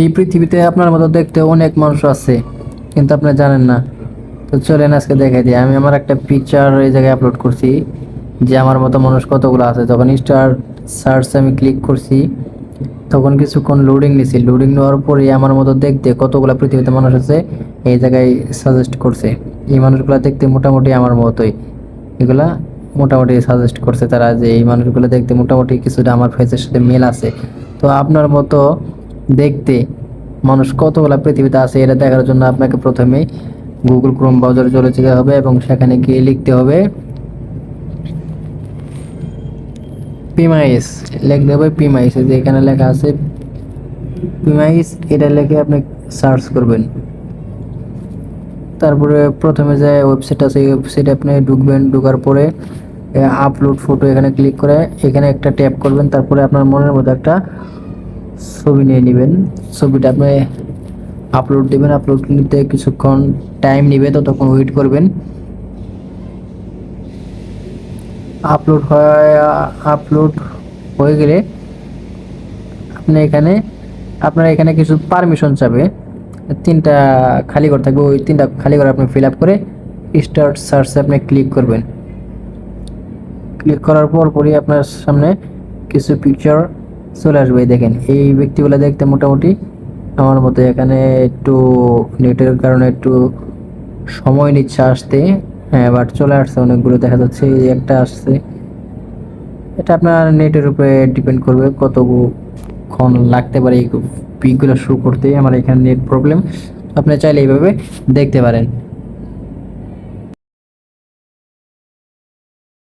এই পৃথিবীতে আপনার মতো দেখতে অনেক মানুষ আছে, কিন্তু আপনি জানেন না। তো চলেন আজকে দেখাই দিই। আমি আমার একটা পিকচার এই জায়গায় আপলোড করছি, যে আমার মতো মানুষ কতগুলো আছে। যখন স্টার সার্চ আমি ক্লিক করছি, তখন কিছুক্ষণ লোডিং নিছি। লোডিং নেওয়ার পরে আমার মতো দেখতে কতগুলো পৃথিবীতে মানুষ আছে, এই জায়গায় সাজেস্ট করছে। এই মানুষগুলো দেখতে মোটামুটি আমার মতোই। এগুলা মোটামুটি সাজেস্ট করছে তারা যে এই মানুষগুলো দেখতে মোটামুটি কিছুটা আমার ফেসের সাথে মিল আছে। তো আপনার মতো দেখতে। মানুষ কতগুলো পৃথিবীতে আছে, এটা দেখার জন্য আপনাকে প্রথমে গুগল ক্রোম ব্রাউজারে চলে যেতে হবে এবং সেখানে গিয়ে লিখতে হবে পিমাইস লিখতে হবে পিমাইস যে এখানে লেখা আছে পিমাইস এটা লিখে আপনি সার্চ করবেন। তারপরে প্রথমে যে ওয়েবসাইট আছে, এই ওয়েবসাইটে আপনি ঢুকবেন, ঢোকার পরে আপলোড ফটো এখানে ক্লিক করে, এখানে একটা ট্যাপ করবেন, তারপরে আপনার মনের মতো একটা ছবি নিয়ে নেবেন। ছবিটা আপনি আপলোড দেবেন আপলোড নিতে কিছুক্ষণ টাইম নেবে, ততক্ষণ ওয়েট করবেন। আপলোড হয় আপলোড হয়ে গেলে আপনি এখানে, আপনার এখানে কিছু পারমিশন চাবে। তিনটা খালি ঘর থাকবে, ওই তিনটা খালি ঘর আপনি ফিল আপ করে স্টার্ট সার্চে আপনি ক্লিক করবেন। ক্লিক করার পর পরই আপনার সামনে কিছু পিকচার চলে আসবে দেখেন। এই ব্যক্তিগুলো দেখতে মোটামুটি আমার মতো, এখানে একটু নেটের কারণে একটু সময় নিচ্ছে আসতে। হ্যাঁ বাট চলে আসছে অনেকগুলো, দেখা যাচ্ছে এই একটা আসছে। এটা আপনার নেটের উপরে ডিপেন্ড করবে কতক্ষণ লাগতে পারে এই পিকগুলো শুরু করতে, আমার এখানে নেট প্রবলেম আপনি চাইলে এইভাবে দেখতে পারেন।